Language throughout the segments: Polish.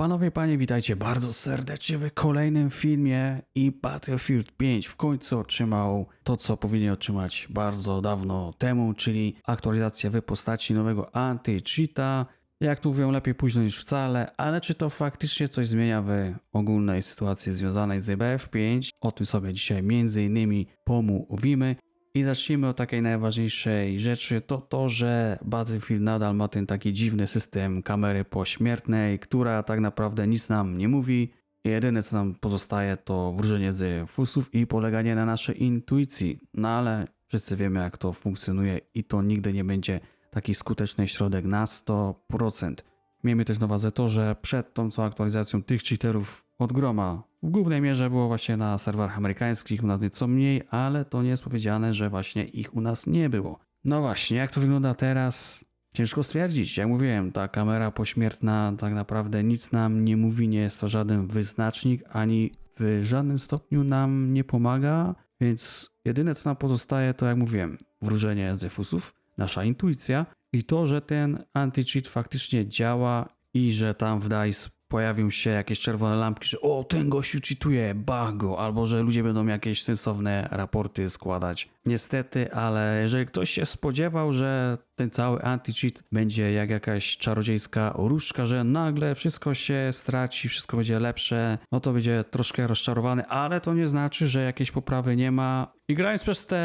Panowie panie, witajcie bardzo serdecznie w kolejnym filmie i Battlefield 5 w końcu otrzymał to, co powinien otrzymać bardzo dawno temu, czyli aktualizację w postaci nowego anti-cheata. Jak tu mówią, lepiej późno niż wcale, ale czy to faktycznie coś zmienia w ogólnej sytuacji związanej z BF5? O tym sobie dzisiaj między innymi pomówimy. I zacznijmy od takiej najważniejszej rzeczy, to to, że Battlefield nadal ma ten taki dziwny system kamery pośmiertnej, która tak naprawdę nic nam nie mówi. Jedyne co nam pozostaje to wróżenie z fusów i poleganie na naszej intuicji. No ale wszyscy wiemy jak to funkcjonuje i to nigdy nie będzie taki skuteczny środek na 100%. Miejmy też na uwadze to, że przed tą całą aktualizacją tych cheaterów od groma w głównej mierze było właśnie na serwerach amerykańskich, u nas nieco mniej, ale to nie jest powiedziane, że właśnie ich u nas nie było. No właśnie, jak to wygląda teraz? Ciężko stwierdzić. Jak mówiłem, ta kamera pośmiertna tak naprawdę nic nam nie mówi, nie jest to żaden wyznacznik, ani w żadnym stopniu nam nie pomaga, więc jedyne co nam pozostaje to, jak mówiłem, wróżenie z fusów, nasza intuicja i to, że ten anti-cheat faktycznie działa i że tam w DICE pojawią się jakieś czerwone lampki, że o, ten gościu cheatuje, bach go, albo że ludzie będą jakieś sensowne raporty składać. Niestety, ale jeżeli ktoś się spodziewał, że ten cały anti-cheat będzie jak jakaś czarodziejska różdżka, że nagle wszystko się straci, wszystko będzie lepsze, no to będzie troszkę rozczarowany, ale to nie znaczy, że jakiejś poprawy nie ma. I grając przez te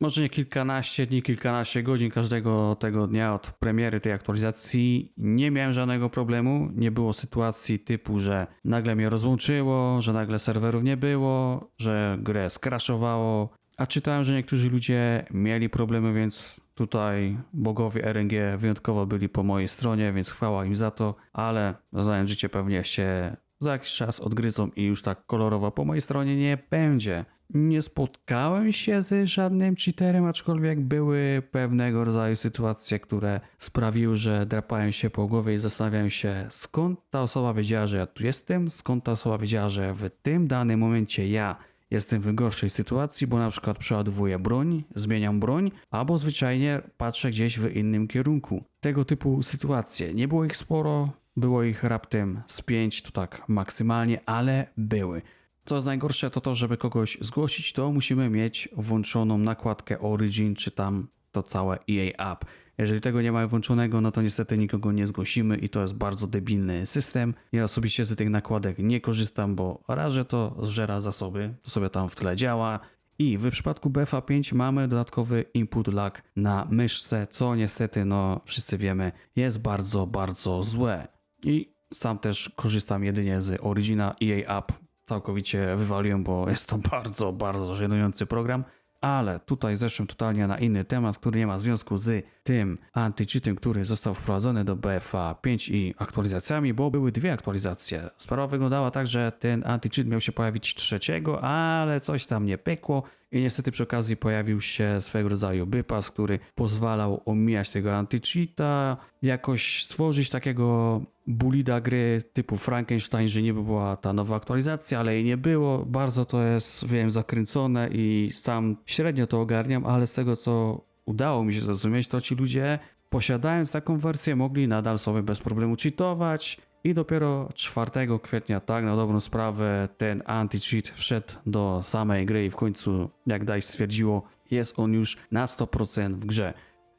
może nie kilkanaście dni, kilkanaście godzin każdego tego dnia od premiery tej aktualizacji, nie miałem żadnego problemu. Nie było sytuacji typu, że nagle mnie rozłączyło, że nagle serwerów nie było, że grę skraszowało. A czytałem, że niektórzy ludzie mieli problemy, więc tutaj bogowie RNG wyjątkowo byli po mojej stronie, więc chwała im za to, ale znając życie pewnie się za jakiś czas odgryzą i już tak kolorowo po mojej stronie nie będzie. Nie spotkałem się z żadnym cheaterem, aczkolwiek były pewnego rodzaju sytuacje, które sprawiły, że drapałem się po głowie i zastanawiałem się, skąd ta osoba wiedziała, że ja tu jestem, skąd ta osoba wiedziała, że w tym danym momencie ja jestem w gorszej sytuacji, bo na przykład przeładowuję broń, zmieniam broń, albo zwyczajnie patrzę gdzieś w innym kierunku. Tego typu sytuacje. Nie było ich sporo, było ich raptem z pięć, to tak maksymalnie, ale były. Co jest najgorsze, to to, żeby kogoś zgłosić, to musimy mieć włączoną nakładkę Origin, czy tam to całe EA App. Jeżeli tego nie mamy włączonego, no to niestety nikogo nie zgłosimy i to jest bardzo debilny system. Ja osobiście z tych nakładek nie korzystam, bo raz, że to zżera zasoby, to sobie tam w tle działa. I w przypadku BFA5 mamy dodatkowy input lag na myszce, co niestety, no wszyscy wiemy, jest bardzo, bardzo złe. I sam też korzystam jedynie z Origina EA App. Całkowicie wywaliłem, bo jest to bardzo, bardzo żenujący program. Ale tutaj zeszłem totalnie na inny temat, który nie ma związku z tym anti-cheatem, który został wprowadzony do BFA 5 i aktualizacjami, bo były dwie aktualizacje. Sprawa wyglądała tak, że ten anti-cheat miał się pojawić trzeciego, ale coś tam nie pykło i niestety przy okazji pojawił się swego rodzaju bypass, który pozwalał omijać tego anti-cheata, jakoś stworzyć takiego bulida gry typu Frankenstein, że niby była ta nowa aktualizacja, ale jej nie było. Bardzo to jest, wiem, zakręcone i sam średnio to ogarniam, ale z tego co udało mi się zrozumieć, to ci ludzie posiadając taką wersję mogli nadal sobie bez problemu cheatować i dopiero 4 kwietnia, tak na dobrą sprawę, ten anti-cheat wszedł do samej gry i w końcu, jak DICE stwierdziło, jest on już na 100% w grze.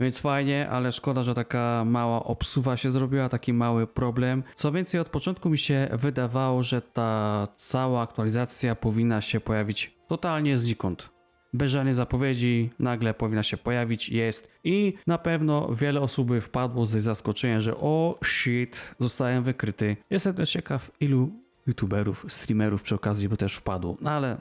Więc fajnie, ale szkoda, że taka mała obsuwa się zrobiła, taki mały problem. Co więcej, od początku mi się wydawało, że ta cała aktualizacja powinna się pojawić totalnie znikąd. Bez żadnej zapowiedzi, nagle powinna się pojawić, jest i na pewno wiele osób wpadło z zaskoczeniem, że o shit, zostałem wykryty. Jestem też ciekaw, ilu youtuberów, streamerów przy okazji by też wpadło, no ale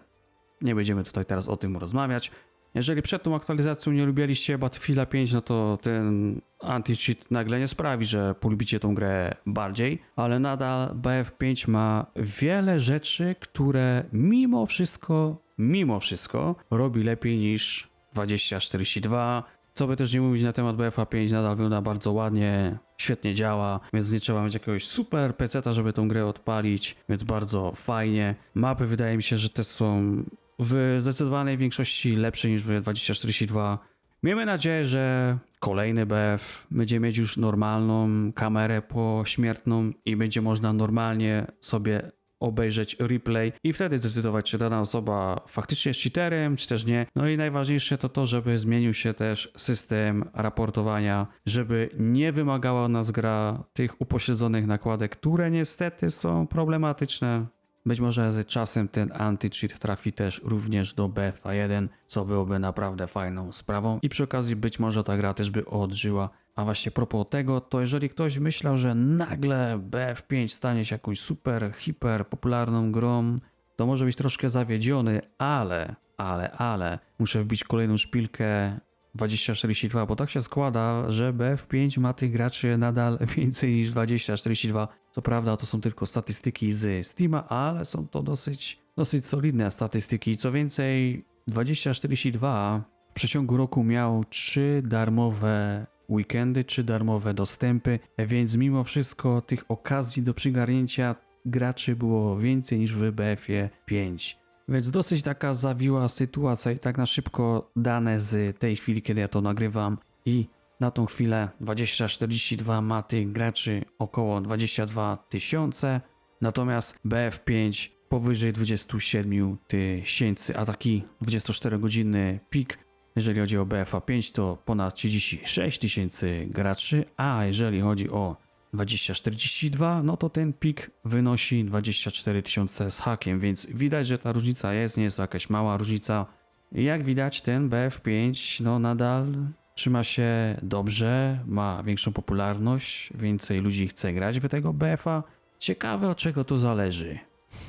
nie będziemy tutaj teraz o tym rozmawiać. Jeżeli przed tą aktualizacją nie lubiliście Battlefielda 5, no to ten anti-cheat nagle nie sprawi, że polubicie tą grę bardziej, ale nadal BF5 ma wiele rzeczy, które mimo wszystko, mimo wszystko robi lepiej niż 2042. Co by też nie mówić na temat BFA 5, nadal wygląda bardzo ładnie, świetnie działa, więc nie trzeba mieć jakiegoś super peceta, żeby tą grę odpalić, więc bardzo fajnie. Mapy wydaje mi się, że te są w zdecydowanej większości lepsze niż w 2042. Miejmy nadzieję, że kolejny BF będzie mieć już normalną kamerę pośmiertną i będzie można normalnie sobie obejrzeć replay i wtedy zdecydować, czy dana osoba faktycznie jest cheaterem, czy też nie. No i najważniejsze to to, żeby zmienił się też system raportowania, żeby nie wymagała nas gra tych upośledzonych nakładek, które niestety są problematyczne. Być może z czasem ten anti-cheat trafi też również do BFA 1, co byłoby naprawdę fajną sprawą. I przy okazji być może ta gra też by odżyła. A właśnie propos tego, to jeżeli ktoś myślał, że nagle BF5 stanie się jakąś super, hiper popularną grą, to może być troszkę zawiedziony, ale, ale, ale, muszę wbić kolejną szpilkę 2042, bo tak się składa, że BF5 ma tych graczy nadal więcej niż 2042. Co prawda to są tylko statystyki z Steama, ale są to dosyć, dosyć solidne statystyki. Co więcej, 2042 w przeciągu roku miał 3 darmowe weekendy, 3 darmowe dostępy, więc mimo wszystko tych okazji do przygarnięcia graczy było więcej niż w BF-ie 5. Więc dosyć taka zawiła sytuacja i tak na szybko dane z tej chwili, kiedy ja to nagrywam. I na tą chwilę 2042 ma tych graczy około 22 tysiące, natomiast BF5 powyżej 27 tysięcy, a taki 24-godzinny pik, jeżeli chodzi o BFA 5 to ponad 36 tysięcy graczy, a jeżeli chodzi o 2042, no to ten pik wynosi 24 tysiące z hakiem, więc widać, że ta różnica jest, nie jest to jakaś mała różnica. Jak widać, ten BF5 no nadal trzyma się dobrze, ma większą popularność, więcej ludzi chce grać w tego BFA. Ciekawe od czego to zależy.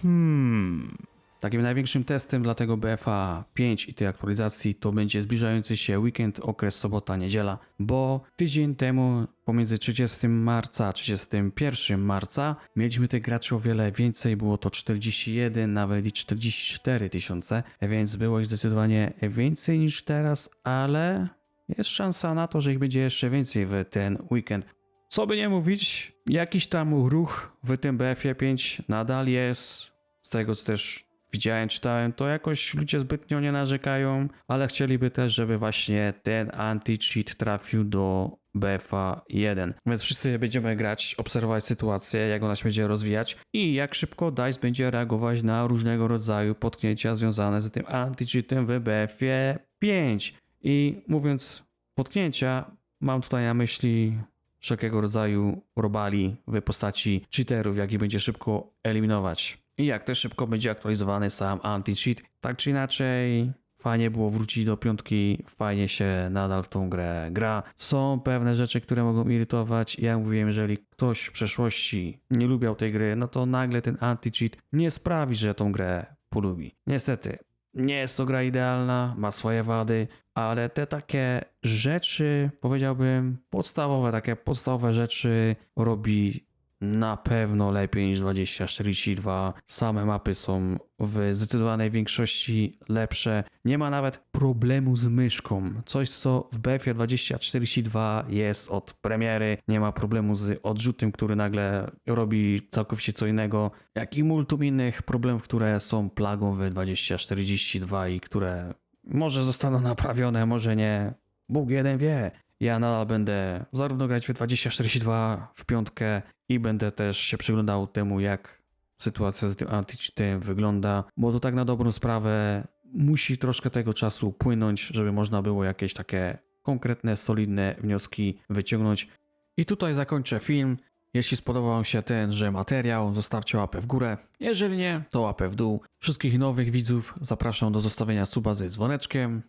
Hmm. Takim największym testem dla tego BFA 5 i tej aktualizacji to będzie zbliżający się weekend, okres sobota-niedziela, bo tydzień temu pomiędzy 30 marca a 31 marca mieliśmy tych graczy o wiele więcej, było to 41, nawet i 44 tysiące, więc było ich zdecydowanie więcej niż teraz, ale jest szansa na to, że ich będzie jeszcze więcej w ten weekend. Co by nie mówić, jakiś tam ruch w tym BF-ie 5 nadal jest, z tego co też widziałem, czytałem, to jakoś ludzie zbytnio nie narzekają, ale chcieliby też, żeby właśnie ten anti-cheat trafił do BFA 1. Więc wszyscy będziemy grać, obserwować sytuację, jak ona się będzie rozwijać i jak szybko DICE będzie reagować na różnego rodzaju potknięcia związane z tym anti-cheatem w BFie 5. I mówiąc potknięcia, mam tutaj na myśli wszelkiego rodzaju robali w postaci cheaterów, jak i będzie szybko eliminować. I jak też szybko będzie aktualizowany sam anti-cheat. Tak czy inaczej, fajnie było wrócić do piątki, fajnie się nadal w tą grę gra. Są pewne rzeczy, które mogą irytować. Jak mówiłem, jeżeli ktoś w przeszłości nie lubiał tej gry, no to nagle ten anti-cheat nie sprawi, że tą grę polubi. Niestety, nie jest to gra idealna, ma swoje wady, ale te takie rzeczy, powiedziałbym, podstawowe, takie podstawowe rzeczy robi na pewno lepiej niż 2042. Same mapy są w zdecydowanej większości lepsze. Nie ma nawet problemu z myszką. Coś, co w BF 2042 jest od premiery. Nie ma problemu z odrzutem, który nagle robi całkowicie co innego. Jak i multum innych problemów, które są plagą w 2042 i które może zostaną naprawione, może nie. Bóg jeden wie. Ja nadal będę zarówno grać w 2042 w piątkę i będę też się przyglądał temu, jak sytuacja z tym antycheatem wygląda, bo to tak na dobrą sprawę musi troszkę tego czasu płynąć, żeby można było jakieś takie konkretne, solidne wnioski wyciągnąć. I tutaj zakończę film. Jeśli spodobał Wam się tenże materiał, zostawcie łapę w górę. Jeżeli nie, to łapę w dół. Wszystkich nowych widzów zapraszam do zostawienia suba z dzwoneczkiem.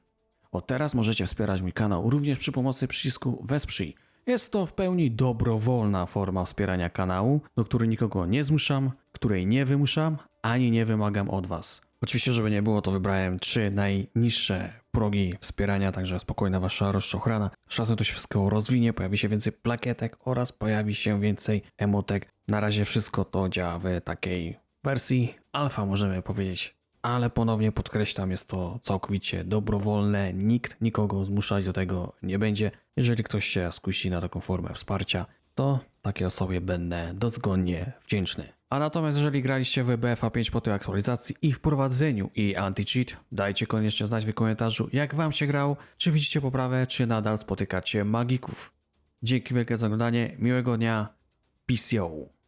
Od teraz możecie wspierać mój kanał również przy pomocy przycisku Wesprzyj. Jest to w pełni dobrowolna forma wspierania kanału, do której nikogo nie zmuszam, której nie wymuszam, ani nie wymagam od Was. Oczywiście, żeby nie było, to wybrałem trzy najniższe progi wspierania, także spokojna Wasza rozczochrana. Z czasem to się wszystko rozwinie, pojawi się więcej plakietek oraz pojawi się więcej emotek. Na razie wszystko to działa w takiej wersji alfa, możemy powiedzieć ale ponownie podkreślam, jest to całkowicie dobrowolne, nikt nikogo zmuszać do tego nie będzie. Jeżeli ktoś się skusi na taką formę wsparcia, to takiej osobie będę dozgonnie wdzięczny. A natomiast jeżeli graliście w BFA 5 po tej aktualizacji i wprowadzeniu i anti-cheat, dajcie koniecznie znać w komentarzu jak wam się grał, czy widzicie poprawę, czy nadal spotykacie magików. Dzięki wielkie za oglądanie, miłego dnia, peace.